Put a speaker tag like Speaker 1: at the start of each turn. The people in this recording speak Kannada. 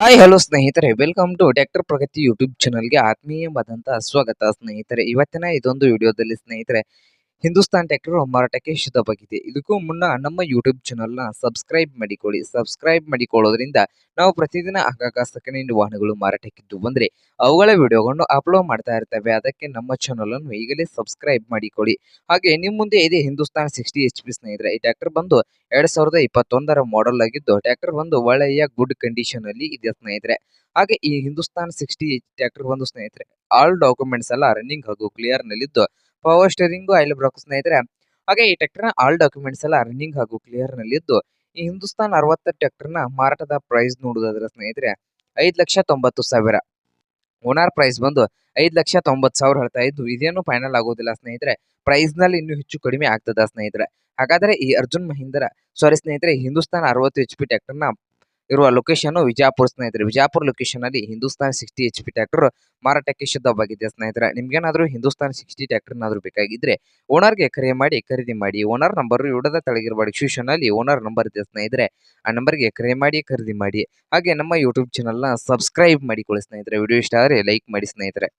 Speaker 1: ಹಾಯ್ ಹಲೋ ಸ್ನೇಹಿತರೆ. Welcome to tractor Pragati YouTube ಚಾನಲ್ಗೆ ಆತ್ಮೀಯವಾದಂತಹ ಸ್ವಾಗತ ಸ್ನೇಹಿತರೆ. ಇವತ್ತಿನ ಇದೊಂದು ವಿಡಿಯೋದಲ್ಲಿ ಸ್ನೇಹಿತರೆ ಹಿಂದೂಸ್ತಾನ್ ಟ್ರ್ಯಾಕ್ಟರ್ ಮಾರಾಟಕ್ಕೆ ಸಿದ್ಧವಾಗಿದೆ ಇದಕ್ಕೂ ಮುನ್ನ ನಮ್ಮ ಯೂಟ್ಯೂಬ್ ಚಾನಲ್ನ ಸಬ್ಸ್ಕ್ರೈಬ್ ಮಾಡಿಕೊಳ್ಳಿ. ಸಬ್ಸ್ಕ್ರೈಬ್ ಮಾಡಿಕೊಳ್ಳೋದ್ರಿಂದ ನಾವು ಪ್ರತಿದಿನ ಆಗಾಗ ಸೆಕೆಂಡ್ ವಾಹನಗಳು ಮಾರಾಟಕ್ಕಿದ್ದು ಬಂದ್ರೆ ಅವುಗಳ ವಿಡಿಯೋಗಳನ್ನು ಅಪ್ಲೋಡ್ ಮಾಡ್ತಾ ಇರ್ತವೆ. ಅದಕ್ಕೆ ನಮ್ಮ ಚಾನಲ್ ಅನ್ನು ಈಗಲೇ ಸಬ್ಸ್ಕ್ರೈಬ್ ಮಾಡಿಕೊಳ್ಳಿ. ಹಾಗೆ ನಿಮ್ಮ ಮುಂದೆ ಇದೆ ಹಿಂದೂಸ್ತಾನ್ ಸಿಕ್ಸ್ಟಿ ಎಚ್ ಪಿ ಸ್ನೇಹಿತರೆ, ಈ ಟ್ರ್ಯಾಕ್ಟರ್ ಬಂದು ಎರಡ್ ಸಾವಿರದ ಇಪ್ಪತ್ತೊಂದರ ಮಾಡೆಲ್ ಆಗಿದ್ದು ಟ್ರ್ಯಾಕ್ಟರ್ ಬಂದು ಒಳ್ಳೆಯ ಗುಡ್ ಕಂಡೀಷನ್ ಅಲ್ಲಿ ಇದೆ ಸ್ನೇಹಿತರೆ. ಹಾಗೆ ಈ ಹಿಂದೂಸ್ತಾನ್ ಸಿಕ್ಸ್ಟಿ ಟ್ರ್ಯಾಕ್ಟರ್ ಬಂದು ಸ್ನೇಹಿತರೆ ಆಲ್ ಡಾಕ್ಯುಮೆಂಟ್ಸ್ ಎಲ್ಲ ರನ್ನಿಂಗ್ ಹಾಗೂ ಕ್ಲಿಯರ್ ನಲ್ಲಿದ್ದು ಪವರ್ ಸ್ಟೇರಿಂಗು ಆಯಿಲ್ ಬ್ರಾಕ್ ಸ್ನೇಹಿತರೆ. ಹಾಗೆ ಈ ಟ್ರ್ಯಾಕ್ಟರ್ ಆಲ್ ಡಾಕ್ಯುಮೆಂಟ್ಸ್ ಎಲ್ಲ ರನ್ನಿಂಗ್ ಹಾಗೂ ಕ್ಲಿಯರ್ ನಲ್ಲಿದ್ದು ಈ ಹಿಂದೂಸ್ತಾನ್ ಅರವತ್ತ ನ ಮಾರಾಟದ ಪ್ರೈಸ್ ನೋಡುವುದಾದ್ರೆ ಸ್ನೇಹಿತರೆ, ಐದ್ ಲಕ್ಷ ತೊಂಬತ್ತು ಸಾವಿರ. ಓನರ್ ಪ್ರೈಸ್ ಬಂದು ಐದ್ ಲಕ್ಷ ತೊಂಬತ್ತು ಸಾವಿರ ಹೇಳ್ತಾ ಇದ್ದು, ಇದೇನು ಫೈನಲ್ ಆಗೋದಿಲ್ಲ ಸ್ನೇಹಿತರೆ. ಪ್ರೈಸ್ನಲ್ಲಿ ಇನ್ನೂ ಹೆಚ್ಚು ಕಡಿಮೆ ಆಗ್ತದ ಸ್ನೇಹಿತರೆ. ಹಾಗಾದ್ರೆ ಈ ಅರ್ಜುನ್ ಮಹಿಂದ್ರ ಸಾರಿ ಸ್ನೇಹಿತರೆ ಹಿಂದೂಸ್ತಾನ್ ಅರವತ್ತು ಎಚ್ ಪಿ ಟ್ರ್ಯಾಕ್ಟರ್ನ ಇರುವ ಲೊಕೇಶನ್ ವಿಜಾಪುರ ಸ್ನೇಹಿತರೆ. ವಿಜಾಪುರ ಲೊಕೇಶನ್ ಅಲ್ಲಿ Hindustan sixty H P tractor ಮಾರಾಟಕ್ಕೆ ಶುದ್ಧವಾಗಿದೆ ಸ್ನೇಹಿತರೆ. ನಿಮ್ಗೇನಾದ್ರೂ ಹಿಂದೂಸ್ತಾನ್ ಸಿಕ್ಸ್ಟಿ ಟ್ರ್ಯಾಕ್ಟರ್ನಾದ್ರೂ ಬೇಕಾಗಿದ್ರೆ ಓನರ್ಗೆ ಕರೆ ಮಾಡಿ, ಖರೀದಿ ಮಾಡಿ. ಓನರ್ ನಂಬರ್ ಇವಡದ ತೆಳಗಿರುವ ಡಿಸ್ಕ್ರಿಪ್ಷನ್ ಅಲ್ಲಿ ಓನರ್ ನಂಬರ್ ಇದೆ ಸ್ನೇಹಿತರೆ. ಆ ನಂಬರ್ಗೆ ಕರೆ ಮಾಡಿ, ಖರೀದಿ ಮಾಡಿ. ಹಾಗೆ ನಮ್ಮ ಯೂಟ್ಯೂಬ್ನ ಸಬ್ಸ್ಕ್ರೈಬ್ ಮಾಡಿಕೊಳ್ಳಿ ಸ್ನೇಹಿತರೆ. ವಿಡಿಯೋ ಇಷ್ಟ ಆದರೆ ಲೈಕ್ ಮಾಡಿ ಸ್ನೇಹಿತರೆ.